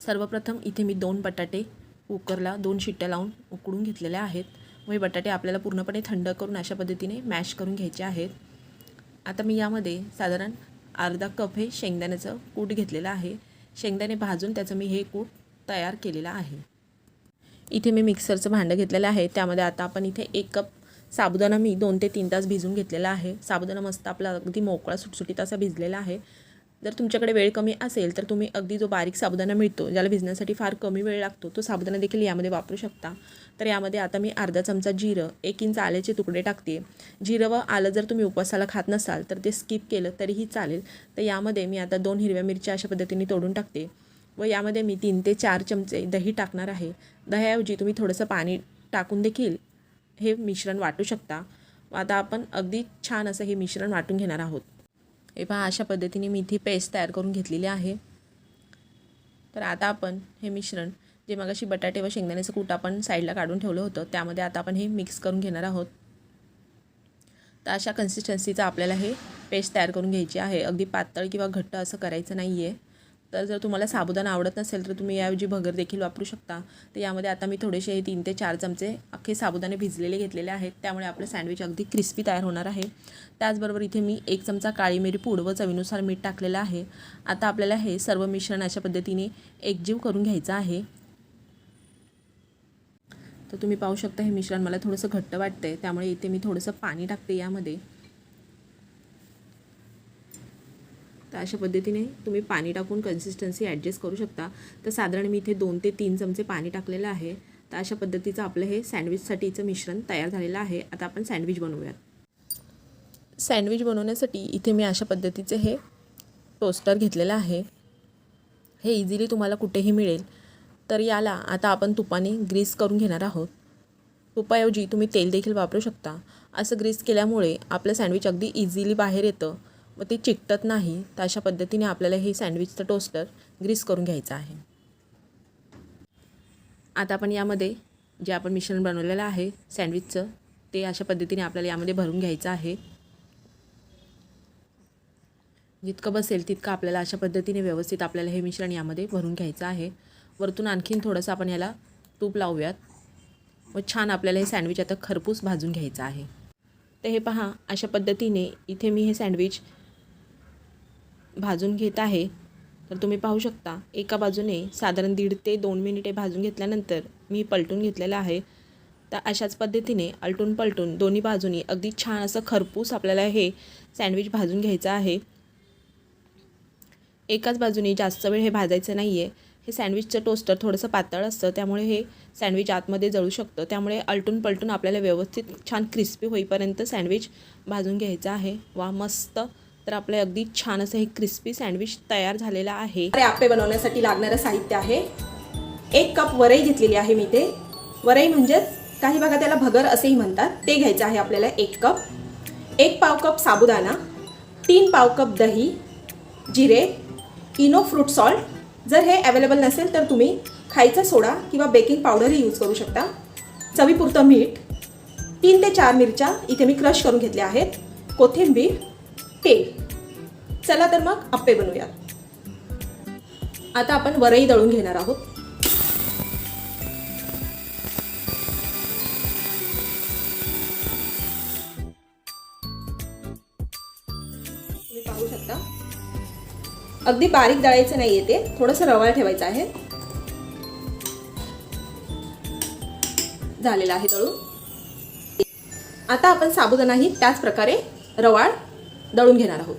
सर्वप्रथम इथे मी दोन बटाटे कुकरला दोन शिट्ट्या लावून उकडून घेतलेल्या आहेत. व हे बटाटे आपल्याला पूर्णपणे थंड करून अशा पद्धतीने मॅश करून घ्यायचे आहेत. आता मी यामध्ये साधारण अर्धा कप हे शेंगदाण्याचं कूट घेतलेलं आहे. शेंगदाणे भाजून त्याचं मी हे कूट तयार केलेलं आहे. इथे मी मिक्सरचं भांडं घेतलेलं आहे. त्यामध्ये आता आपण इथे एक कप साबुदाणा मी दोन ते तीन तास भिजून घेतलेला आहे. साबुदाणा मस्त आपला अगदी मोकळा सुटसुटीत असा भिजलेला आहे. जर तुमच्याकडे वेळ कमी असेल तर तुम्ही अगदी जो बारीक साबुदाणा मिळतो ज्याला भिजण्यासाठी फार कमी वेळ लागतो तो साबुदाणा देखील यामध्ये वापरू शकता. तर यामध्ये आता मी अर्धा चमचा जिरं एक इंच आल्याचे तुकडे टाकते. जिरं व आलं जर तुम्ही उपवासाला खात नसाल तर ते स्किप केलं तरीही चालेल. तर यामध्ये मी आता दोन हिरव्या मिरच्या अशा पद्धतीने तोडून टाकते. व यामध्ये मी तीन ते चार चमचे दही टाकणार आहे. दह्याऐवजी तुम्ही थोडंसं पाणी टाकून देखील हे मिश्रण वाटू शकता. व आता आपण अगदी छान असं हे मिश्रण वाटून घेणार आहोत. हे पहा अशा पद्धतीने मी इथे पेस्ट तयार करून घेतलेली आहे. तर आता आपण हे मिश्रण जे मगाशी बटाटे व शेंगदाण्याचं कूट आपण साईडला काढून ठेवलं होतं त्यामध्ये आता आपण हे मिक्स करून घेणार आहोत. तर अशा कन्सिस्टन्सीचा आपल्याला हे पेस्ट तयार करून घ्यायची आहे. अगदी पातळ किंवा घट्ट असं करायचं नाही आहे तर जर तुम्हाला साबुदाणा आवडत नसेल तर तुम्ही याऐवजी भगर देखील वापरू शकता. तर यामध्ये आता मी थोडेसे हे तीन ते चार चमचे अख्खे साबुदाणे भिजलेले घेतलेले आहेत. त्यामुळे आपलं सँडविच अगदी क्रिस्पी तयार होणार आहे. त्याचबरोबर इथे मी एक चमचा काळी मिरी पूड व चवीनुसार मीठ टाकलेलं आहे. आता आपल्याला हे सर्व मिश्रण अशा पद्धतीने एकजीव करून घ्यायचं आहे. तर तुम्ही पाहू शकता हे मिश्रण मला थोडंसं घट्ट वाटतं आहे त्यामुळे इथे मी थोडंसं पाणी टाकते यामध्ये. तर अशा पद्धतीने तुम्ही पाणी टाकून कन्सिस्टन्सी ॲडजस्ट करू शकता. तर साधारण मी इथे दोन ते तीन चमचे पाणी टाकलेलं आहे. तर अशा पद्धतीचं आपलं हे सँडविचसाठीचं मिश्रण तयार झालेलं आहे. आता आपण सँडविच बनवूयात. सँडविच बनवण्यासाठी इथे मी अशा पद्धतीचे हे टोस्टर घेतलेलं आहे. हे इझिली तुम्हाला कुठेही मिळेल. तर याला आता आपण तुपाने ग्रीस करून घेणार आहोत. तुपाऐवजी तुम्ही तेल देखील वापरू शकता. असं ग्रीस केल्यामुळे आपलं सँडविच अगदी इझिली बाहेर येतं. व ते चिकटत नाही तर अशा पद्धतीने आपल्याला हे सँडविचचं टोस्टर ग्रीस करून घ्यायचं आहे. आता आपण यामध्ये जे आपण मिश्रण बनवलेलं आहे सँडविचचं ते अशा पद्धतीने आपल्याला यामध्ये भरून घ्यायचं आहे. जितकं बसेल तितकं आपल्याला अशा पद्धतीने व्यवस्थित आपल्याला हे मिश्रण यामध्ये भरून घ्यायचं आहे. वरतून आणखीन थोडंसं आपण याला तूप लावूयात. व छान आपल्याला हे सँडविच आता खरपूस भाजून घ्यायचं आहे. तर हे पहा अशा पद्धतीने इथे मी हे सँडविच भाजून घेत आहे तर तुम्ही पाहू शकता एका बाजूने साधारण दीड ते दोन मिनिटे भाजून घेतल्यानंतर मी पलटून घेतलेलं आहे. तर अशाच पद्धतीने अलटून पलटून दोन्ही बाजूनी अगदी छान असं खरपूस आपल्याला हे सँडविच भाजून घ्यायचं आहे. एकाच बाजूने जास्त वेळ हे भाजायचं नाही आहे हे सँडविचचं टोस्टर थोडंसं पातळ असतं त्यामुळे हे सँडविच आतमध्ये जळू शकतं. त्यामुळे अलटून पलटून आपल्याला व्यवस्थित छान क्रिस्पी होईपर्यंत सँडविच भाजून घ्यायचं आहे. वा मस्त. तर आपले अगदी छान असं हे क्रिस्पी सँडविच तयार झालेलं आहे. अरे आप्पे बनवण्यासाठी लागणारं साहित्य आहे. एक कप वरई घेतलेली आहे मी ते. वरई म्हणजेच काही भागात त्याला भगर असेही म्हणतात. ते घ्यायचं आहे आपल्याला एक कप एक पाव कप साबुदाणा. तीन पाव कप दही. जिरे. इनो फ्रूट सॉल्ट जर हे अवेलेबल नसेल तर तुम्ही खायचा सोडा किंवा बेकिंग पावडरही यूज करू शकता. चवीपुरतं मीठ. तीन ते चार मिरच्या इथे मी क्रश करून घेतल्या आहेत. कोथिंबीर. तेल चला तर मग आप्पे बनवूयात आता आपण वरई दळून घेणार आहोत. तुम्ही पाहू शकता. अगदी बारीक दळायचं नाहीये ते. थोडंसं रवाळ ठेवायचं आहे. झालेलं आहे दळून. आता आपण साबुदाणाही त्याच प्रकारे रवाळ दळून घेणार आहोत.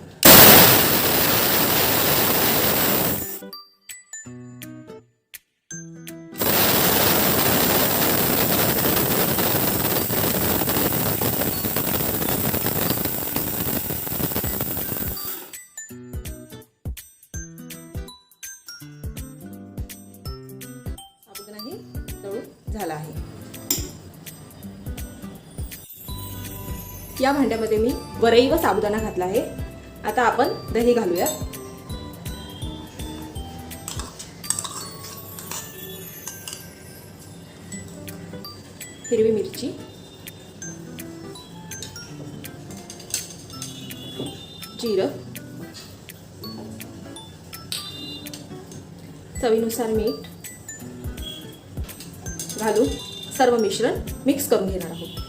वरई व साबुदाणा घातला आहे. आता आपण दही घालूया. हिरवी मिरची. जिरं. चवीनुसार मीठ. घालून सर्व मिश्रण मिक्स करून घेणार आहोत.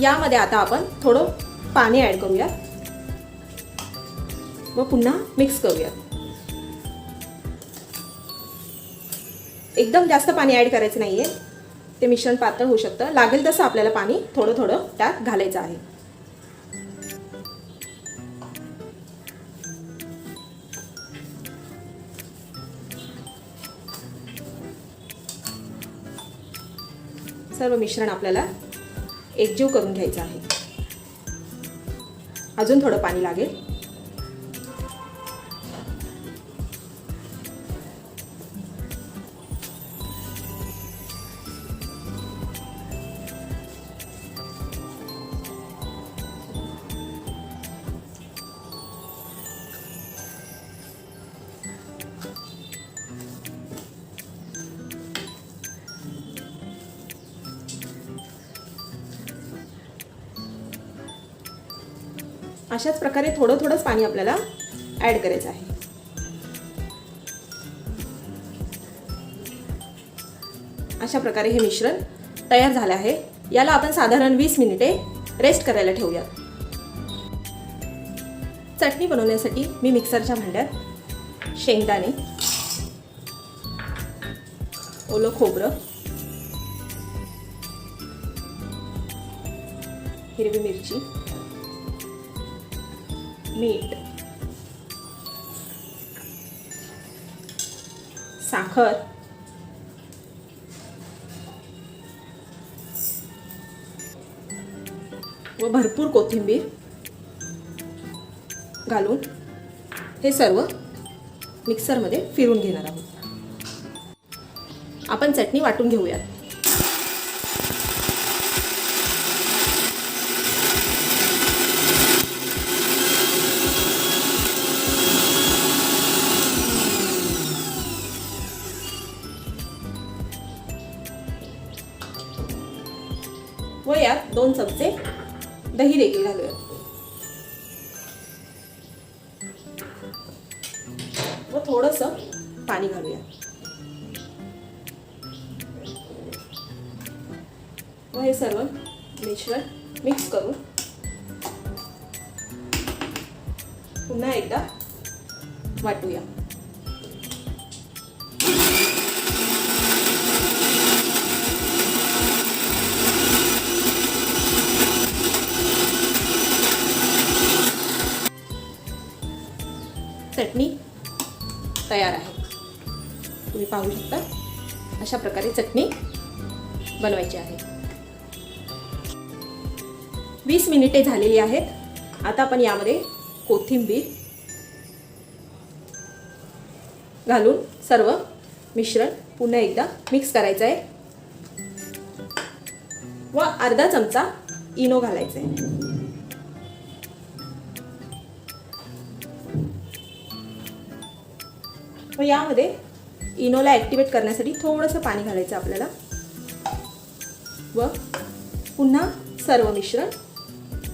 यामध्ये आता आपण थोडं पाणी ॲड करूया व पुन्हा मिक्स करूया एकदम जास्त पाणी ॲड करायचं नाही आहे ते मिश्रण पातळ होऊ शकतं. लागेल तसं आपल्याला पाणी थोडं थोडं त्यात घालायचं आहे. सर्व मिश्रण आपल्याला एकजीव करून घ्यायचं आहे. अजून थोडं पाणी लागेल. अशाच प्रकारे थोडं थोडंच पाणी आपल्याला ॲड करायचं आहे. अशा प्रकारे हे मिश्रण तयार झालं आहे. याला आपण साधारण वीस मिनिटे रेस्ट करायला ठेवूयात. चटणी बनवण्यासाठी मी मिक्सरच्या भांड्यात शेंगदाणे ओलं खोबरं हिरवी मिरची मीठ साखर व भरपूर कोथिंबीर घालून हे सर्व मिक्सरमध्ये फिरून घेणार आहोत. आपण चटणी वाटून घेऊयात. पुन्हा एकदा वाटूया. चटणी तयार आहे. तुम्ही पाहू शकता अशा प्रकारे चटणी बनवायची आहे. वीस मिनिटे झालेली आहेत. आता आपण यामध्ये कोथिंबीर घालून सर्व मिश्रण पुन्हा एकदा मिक्स करायचं आहे व अर्धा चमचा इनो घालायचा आहे व यामध्ये इनोला ॲक्टिवेट करण्यासाठी थोडंसं पाणी घालायचं आपल्याला. व पुन्हा सर्व मिश्रण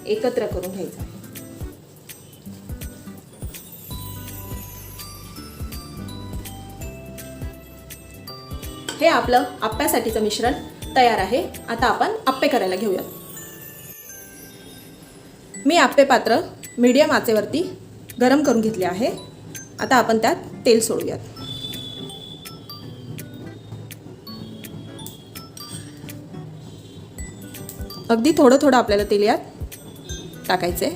एकत्र करून घ्यायचं हे आपलं आप्प्यासाठीचं मिश्रण तयार आहे. आता आपण आप्पे करायला घेऊयात. मी आप्पे पात्र मीडियम आचेवरती गरम करून घेतले आहे. आता आपण त्यात तेल सोडूयात. अगदी थोडं थोडं आपल्याला तेल यात टाकायचे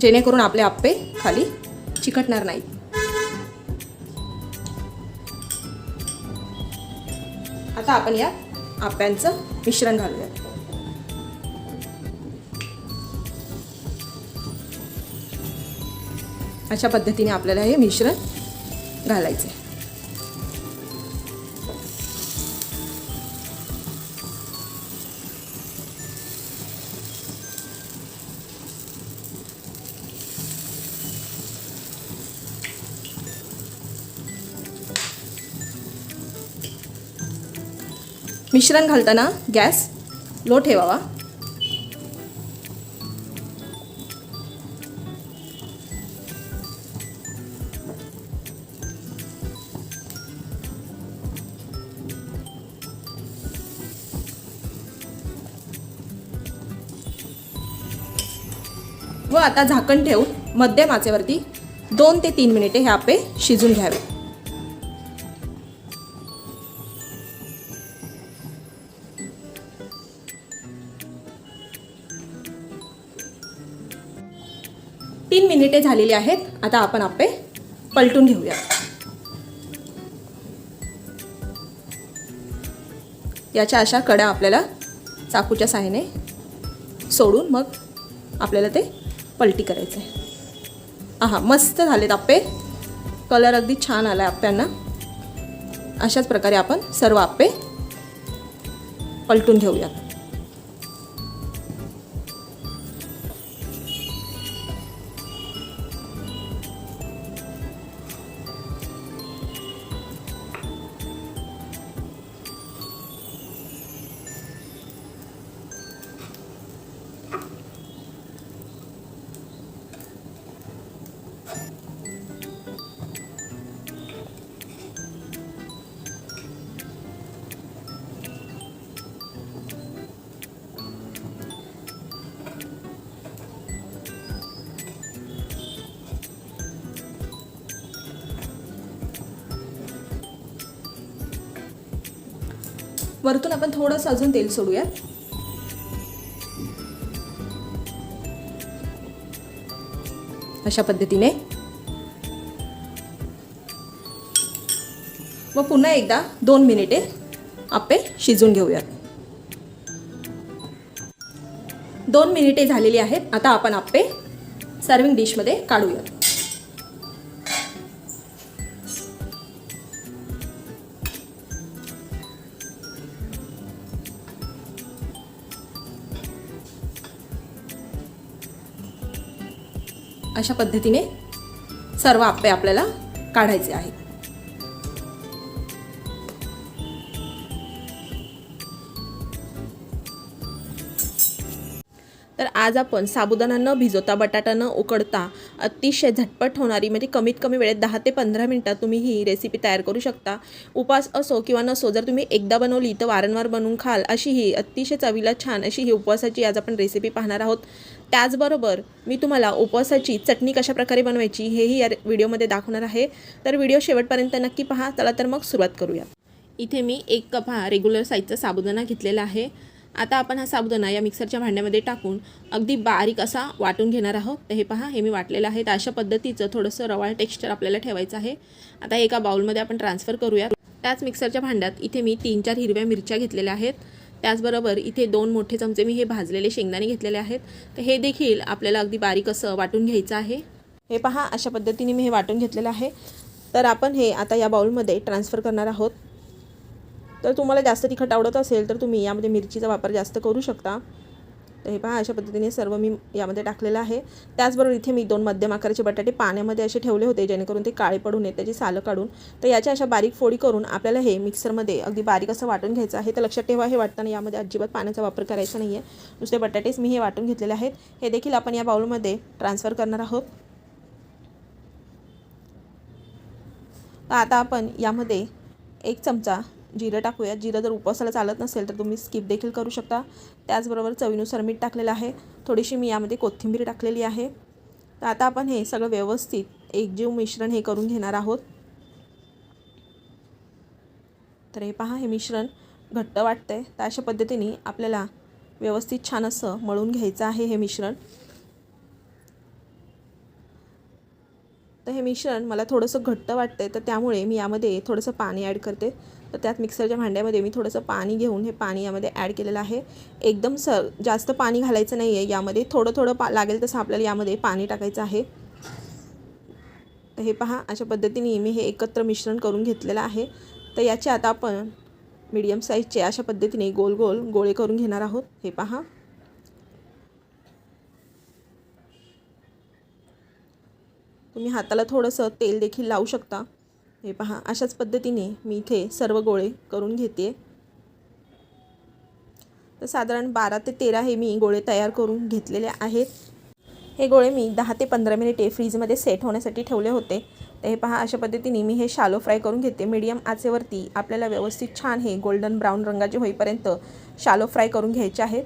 जेणेकरून आपले आप्पे खाली चिकटणार नाहीत. आता आपण या आप्यांचं मिश्रण घालूयात. अशा पद्धतीने आपल्याला हे मिश्रण घालायचं मिश्रण घालताना गॅस लो ठेवावा. व आता झाकण ठेवून मध्यम आचेवरती दोन ते तीन मिनिटे हे आपे शिजून घ्यावे. तीन मिनिटे झालेली आहेत. आता आपण आपे पलटून घेऊया. याच्या अशा कड्या आपल्याला चाकूच्या साहाय्याने सोडून मग आपल्याला ते पलटी करायचं आहे आहा मस्त झालेत आप्पे कलर अगदी छान आला आहे आप्प्यांना अशाच प्रकारे आपण सर्व आप्पे पलटून घेऊयात. वरतून आपण थोडंसं अजून तेल सोडूयात. अशा पद्धतीने. व पुन्हा एकदा दोन मिनिटे आपे शिजून घेऊयात. दोन मिनिटे झालेली आहेत आता आपण आपे सर्विंग डिशमध्ये काढूयात. अशा पद्धतीने सर्व आप्पे आपल्याला काढायचे आहेत. तर आज आपण साबुदाणा न भिजवता बटाटा न उकडता अतिशय झटपट होणारी म्हणजे कमीत कमी वेळेत दहा ते पंधरा मिनटात तुम्ही ही रेसिपी तयार करू शकता. उपास असो किंवा नसो जर तुम्ही एकदा बनवली तर वारंवार बनवून खाल अशी ही अतिशय चवीला छान अशी ही उपवासाची आज आपण रेसिपी पाहणार आहोत. त्याचबरोबर मी तुम्हाला उपवासाची चटणी कशा प्रकारे बनवायची हेही या व्हिडिओमध्ये दाखवणार आहे. तर व्हिडिओ शेवटपर्यंत नक्की पहा. चला तर मग सुरुवात करूया. इथे मी एक कप हा रेग्युलर साईजचा साबुदाणा घेतलेला आहे. आता आपण हा साबुदाणा या मिक्सरच्या भांड्यामध्ये टाकून अगदी बारीक असा वाटून घेणार आहोत. तर हे पहा हे मी वाटलेलं आहे. तर अशा पद्धतीचं थोडंसं रवाळ टेक्स्चर आपल्याला ठेवायचं आहे. आता एका बाउलमध्ये आपण ट्रान्सफर करूया त्याच मिक्सरच्या भांड्यात इथे मी तीन चार हिरव्या मिरच्या घेतलेल्या आहेत. त्याचबरोबर इथे दोन मोठे चमचे मी हे भाजलेले शेंगदाणे घेतलेले आहेत. तर हे देखील आपल्याला अगदी बारीक असं वाटून घ्यायचं आहे. हे पहा अशा पद्धतीने मी हे वाटून घेतलेलं आहे. तर आपण हे आता या बाउलमध्ये ट्रान्सफर करणार आहोत. तर तुम्हाला जास्त तिखट आवडत असेल तर तुम्ही यामध्ये मिरचीचा वापर जास्त करू शकता. तर हे पहा अशा पद्धतीने सर्व मी यामध्ये टाकलेलं आहे. त्याचबरोबर इथे मी दोन मध्यम आकाराचे बटाटे पाण्यामध्ये असे ठेवले होते जेणेकरून ते काळे पडू नये त्याची सालं काढून. तर याच्या अशा बारीक फोडी करून आपल्याला हे मिक्सरमध्ये अगदी बारीक असं वाटून घ्यायचं आहे. तर लक्षात ठेवा हे वाटताना यामध्ये अजिबात पाण्याचा वापर करायचा नाही आहे नुसते बटाटेच मी हे वाटून घेतलेले आहेत. हे देखील आपण या बाउलमध्ये ट्रान्सफर करणार आहोत. तर आता आपण यामध्ये एक चमचा जिरं टाकूया जिरं जर उपवासाला चालत नसेल तर तुम्ही स्किप देखील करू शकता. त्याचबरोबर चवीनुसार मीठ टाकलेलं आहे. थोडीशी मी यामध्ये कोथिंबीर टाकलेली आहे. तर आता आपण हे सगळं व्यवस्थित एकजीव मिश्रण हे करून घेणार आहोत. तर हे पहा हे मिश्रण घट्ट वाटतं आहे तर अशा पद्धतीने आपल्याला व्यवस्थित छान असं मळून घ्यायचं आहे हे मिश्रण. तर हे मिश्रण मला थोडंसं घट्ट वाटतं आहे तर त्यामुळे मी यामध्ये थोडंसं पाणी ॲड करते. तर त्यात मिक्सरच्या भांड्यामध्ये मी थोडंसं पाणी घेऊन हे पाणी यामध्ये ॲड केलेलं आहे. एकदम स जास्त पाणी घालायचं नाही आहे यामध्ये. थोडं थोडं पा लागेल तसं आपल्याला यामध्ये पाणी टाकायचं आहे. तर हे पहा अशा पद्धतीने मी हे एकत्र मिश्रण करून घेतलेलं आहे. तर याचे आता आपण मीडियम साईजचे अशा पद्धतीने गोल गोल गोळे करून घेणार आहोत. हे पहा. तुम्ही हाताला थोडंसं तेल देखील लावू शकता. हे पहा अशाच पद्धतीने मी इथे सर्व गोळे करून घेते. तर साधारण बारा ते तेरा हे मी गोळे तयार करून घेतलेले आहेत. हे गोळे मी दहा ते पंधरा मिनिटे फ्रीजमध्ये सेट होण्यासाठी ठेवले होते. तर हे पहा अशा पद्धतीने मी हे शालो फ्राय करून घेते. मीडियम आचेवरती आपल्याला व्यवस्थित छान हे गोल्डन ब्राऊन रंगाचे होईपर्यंत शालो फ्राय करून घ्यायचे आहेत.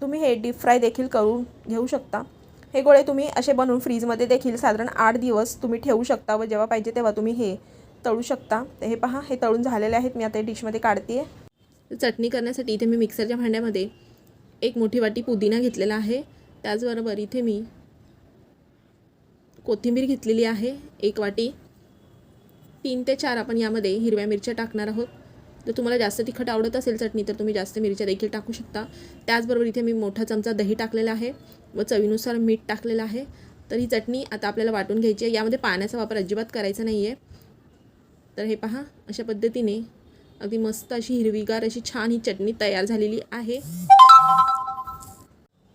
तुम्ही हे डीप फ्राय देखील करून घेऊ शकता. हे गोळे तुम्ही असे बनवून फ्रीजमध्ये देखील साधारण आठ दिवस तुम्ही ठेवू शकता व जेव्हा पाहिजे तेव्हा तुम्ही हे तळू शकता. हे पहा हे तळून झालेले आहेत. मी आता डिशमध्ये काढते चटणी करण्यासाठी इथे मी मिक्सरच्या भांड्यामध्ये एक मोठी वाटी पुदिना घेतलेला आहे. त्याचबरोबर इथे मी कोथिंबीर घेतलेली आहे. एक वाटी. तीन ते चार आपण यामध्ये हिरव्या मिरच्या टाकणार आहोत. जर तुम्हाला जास्त तिखट आवडत असेल चटणी तर तुम्ही जास्त मिरच्या देखील टाकू शकता. त्याचबरोबर इथे मी मोठा चमचा दही टाकलेला आहे. व चवीनुसार मीठ टाकलेलं आहे. तर ही चटणी आता आपल्याला वाटून घ्यायची आहे. यामध्ये पाण्याचा वापर अजिबात करायचा नाही आहे तर हे पहा अशा पद्धतीने अगदी मस्त अशी हिरवीगार अशी छान ही चटणी तयार झालेली आहे.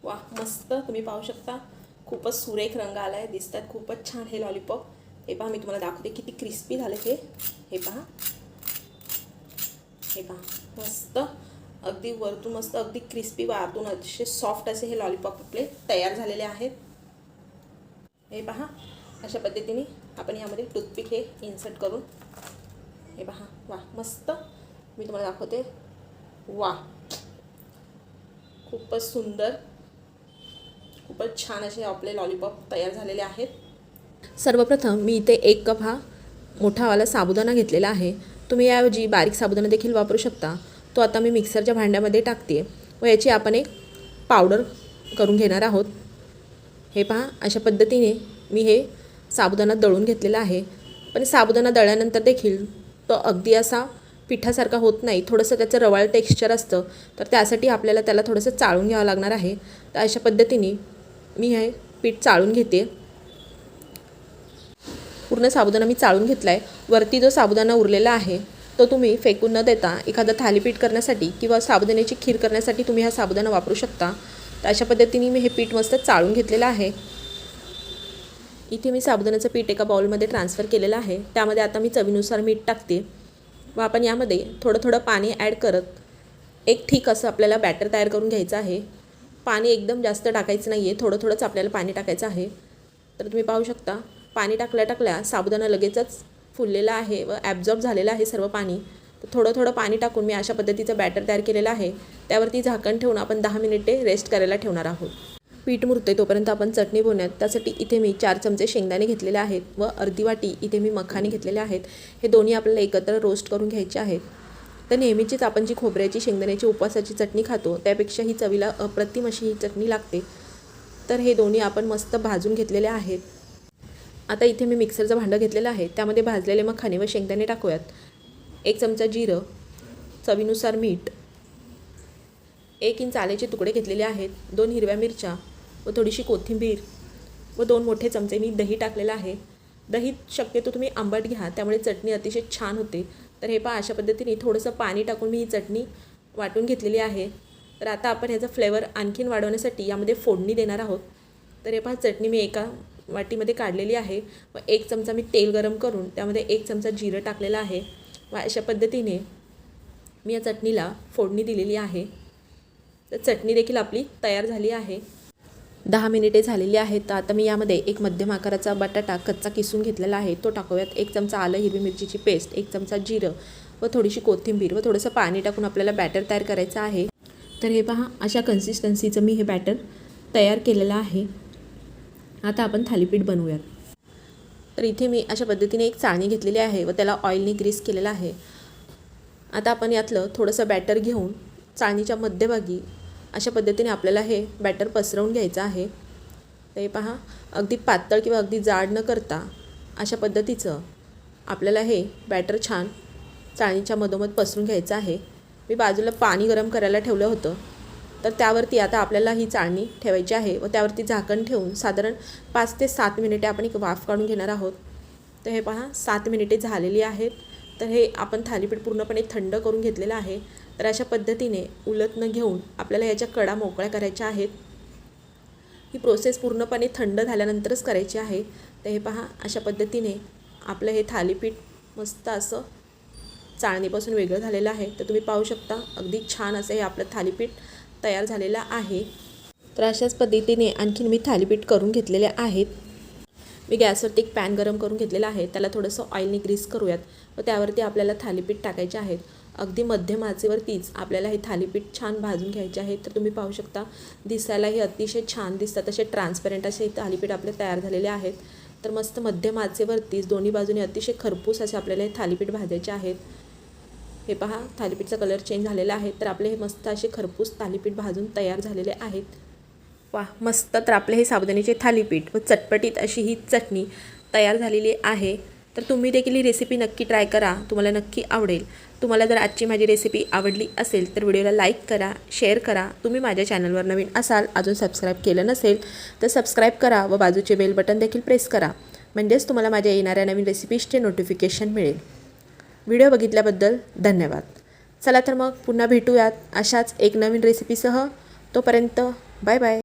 वा मस्त. तुम्ही पाहू शकता खूपच सुरेख रंग आला आहे दिसतात खूपच छान हे लॉलीपॉप हे पहा मी तुम्हाला दाखवते किती क्रिस्पी झाले हे. हे पहा. हे पहा मस्त. अगदी वरतून मस्त अगदी क्रिस्पी व आतून अतिशय सॉफ्ट असे हे लॉलीपॉप आपले तयार झालेले आहेत. हे पहा अशा पद्धतीने आपण यामध्ये टूथपिक हे इन्सर्ट करून हे पहा वा मस्त. मी तुम्हाला दाखवते. वा खूपच सुंदर खूपच छान असे आपले लॉलीपॉप तयार झालेले आहेत. सर्वप्रथम मी इथे एक कप हा मोठावाला साबुदाणा घेतलेला आहे. तुम्ही याऐवजी बारीक साबुदाणा देखील वापरू शकता. तो आता मी मिक्सरच्या भांड्यामध्ये टाकते व याची आपण एक पावडर करून घेणार आहोत. हे पहा अशा पद्धतीने मी हे साबुदाणा दळून घेतलेला आहे. पण साबुदाणा दळल्यानंतर देखील तो अगदी असा पिठासारखा होत नाही. थोडंसं त्याचं रवाळ टेक्स्चर असतं. तर त्यासाठी आपल्याला त्याला थोडंसं चाळून घ्यावं लागणार आहे. तर अशा पद्धतीने मी हे पीठ चाळून घेते. पूर्ण साबुदाणा मी चाळून घेतला आहे वरती जो साबुदाणा उरलेला आहे तो तुम्ही फेकून न देता एखादं थालीपीठ करण्यासाठी किंवा साबुदाण्याची खीर करण्यासाठी तुम्ही हा साबुदाणा वापरू शकता. तर अशा पद्धतीने मी हे पीठ मस्त चाळून घेतलेलं आहे. इथे मी साबुदाण्याचं पीठ एका बाउलमध्ये ट्रान्सफर केलेलं आहे. त्यामध्ये आता मी चवीनुसार मीठ टाकते. व आपण यामध्ये थोडं थोडं पाणी ॲड करत एक ठीक असं आपल्याला बॅटर तयार करून घ्यायचं आहे. पाणी एकदम जास्त टाकायचं नाही आहे थोडं थोडंच आपल्याला पाणी टाकायचं आहे. तर तुम्ही पाहू शकता पाणी टाकल्या टाकल्या साबुदाणा लगेचच फुललेला आहे व ॲब्झॉर्ब झालेलं आहे सर्व पाणी तर थोडं थोडं पाणी टाकून मी अशा पद्धतीचं बॅटर तयार केलेलं आहे. त्यावरती झाकण ठेवून आपण दहा मिनिटे रेस्ट करायला ठेवणार आहोत. पीठ मुरते तोपर्यंत आपण चटणी बनवूयात त्यासाठी इथे मी चार चमचे शेंगदाणे घेतलेले आहेत व अर्धी वाटी इथे मी मखाने घेतलेले आहेत. हे दोन्ही आपल्याला एकत्र रोस्ट करून घ्यायचे आहेत. तर नेहमीचीच आपण जी खोबऱ्याची शेंगदाण्याची उपवासाची चटणी खातो त्यापेक्षा ही चवीला अप्रतिम अशी ही चटणी लागते. तर हे दोन्ही आपण मस्त भाजून घेतलेले आहेत. आता इथे मी मिक्सरचं भांडं घेतलेलं आहे. त्यामध्ये भाजलेले मखाने व शेंगदाणे टाकूयात. एक चमचा जिरं चवीनुसार मीठ एक इंच आल्याचे तुकडे घेतलेले आहेत दोन हिरव्या मिरच्या व थोडीशी कोथिंबीर व दोन मोठे चमचे मी दही टाकलेलं आहे. दही शक्यतो तुम्ही आंबट घ्या त्यामुळे चटणी अतिशय छान होते. तर हे पहा अशा पद्धतीने थोडंसं पाणी टाकून मी ही चटणी वाटून घेतलेली आहे. तर आता आपण ह्याचा फ्लेवर आणखीन वाढवण्यासाठी यामध्ये फोडणी देणार आहोत. तर हे पहा चटणी मी एका वाटीमध्ये काढलेली आहे. व एक चमचा मी तेल गरम करून त्यामध्ये एक चमचा जिरं टाकलेला आहे. व अशा पद्धतीने मी या चटणीला फोडणी दिलेली आहे. तर चटणी देखील आपली तयार झाली आहे. दहा मिनिटे झालेली आहेत. तर आता मी यामध्ये एक मध्यम आकाराचा बटाटा कच्चा किसून घेतलेला आहे. तो टाकूयात. एक चमचा आलं हिरवी मिरचीची पेस्ट एक चमचा जिरं व थोडीशी कोथिंबीर व थोडंसं पाणी टाकून आपल्याला बॅटर तयार करायचं आहे. तर हे पहा अशा कन्सिस्टन्सीचं मी हे बॅटर तयार केलेलं आहे. आता आपण थालीपीठ बनवूयात. तर इथे मी अशा पद्धतीने एक चाळणी घेतलेली आहे व त्याला ऑइलने ग्रीस केलेलं आहे. आता आपण यातलं थोडंसं बॅटर घेऊन चाळणीच्या मध्यभागी अशा पद्धतीने आपल्याला हे बॅटर पसरवून घ्यायचं आहे. ते पहा अगदी पातळ किंवा अगदी जाड न करता अशा पद्धतीचं आपल्याला हे बॅटर छान चाळणीच्या मधोमध पसरून घ्यायचं आहे. मी बाजूला पाणी गरम करायला ठेवलं होतं. तर त्यावरती आता आपल्याला ही चाळणी ठेवायची आहे व त्यावरती झाकण ठेवून साधारण पाच ते सात मिनिटे आपण एक वाफ काढून घेणार आहोत. तर हे पहा सात मिनिटे झालेली आहेत. तर हे आपण थालीपीठ पूर्णपणे थंड करून घेतलेलं आहे. तर अशा पद्धतीने उलट न घेऊन आपल्याला याच्या कडा मोकळ्या करायच्या आहेत. ही प्रोसेस पूर्णपणे थंड झाल्यानंतरच करायची आहे. तर हे पहा अशा पद्धतीने आपलं हे थालीपीठ मस्त असं चाळणीपासून वेगळं झालेलं आहे. तर तुम्ही पाहू शकता अगदी छान असं हे आपलं थालीपीठ तयार झालेला आहे. तर अशाच पद्धतीने आणखीन मी थालीपीठ करून घेतलेले आहेत. मी गॅसवरती एक पॅन गरम करून घेतलेला आहे. त्याला थोडंसं ऑइलने ग्रीस करूयात. व त्यावरती आपल्याला थालीपीठ टाकायचे आहेत. अगदी मध्यम आचेवरतीच आपल्याला हे थालीपीठ छान भाजून घ्यायचे आहे. तर तुम्ही पाहू शकता दिसायलाही अतिशय छान दिसतात. असे ट्रान्सपरंट असे थालीपीठ आपले तयार झालेले आहेत. तर मस्त मध्यम आचेवरतीच दोन्ही बाजूने अतिशय खरपूस असे आपल्याला हे थालीपीठ भाजायचे आहेत. हे पहा थालीपीठचा कलर चेंज झालेला आहे तर आपले हे मस्त असे खरपूस थालीपीठ भाजून तयार झालेले आहेत. वा मस्त तर आपले हे साबुदाण्याचे थालीपीठ व चटपटीत अशी ही चटणी तयार झालेली आहे. तर तुम्ही देखील ही रेसिपी नक्की ट्राय करा तुम्हाला नक्की आवडेल. तुम्हाला जर आजची माझी रेसिपी आवडली असेल तर व्हिडिओला लाईक करा शेअर करा. तुम्ही माझ्या चॅनलवर नवीन असाल अजून सबस्क्राईब केलं नसेल तर सबस्क्राईब करा व बाजूचे बेल बटन देखील प्रेस करा. म्हणजेच तुम्हाला माझ्या येणाऱ्या नवीन रेसिपीजचे नोटिफिकेशन मिळेल. व्हिडिओ बघितल्याबद्दल धन्यवाद. चला तर मग पुन्हा भेटूयात अशाच एक नवीन रेसिपीसह तोपर्यंत बाय बाय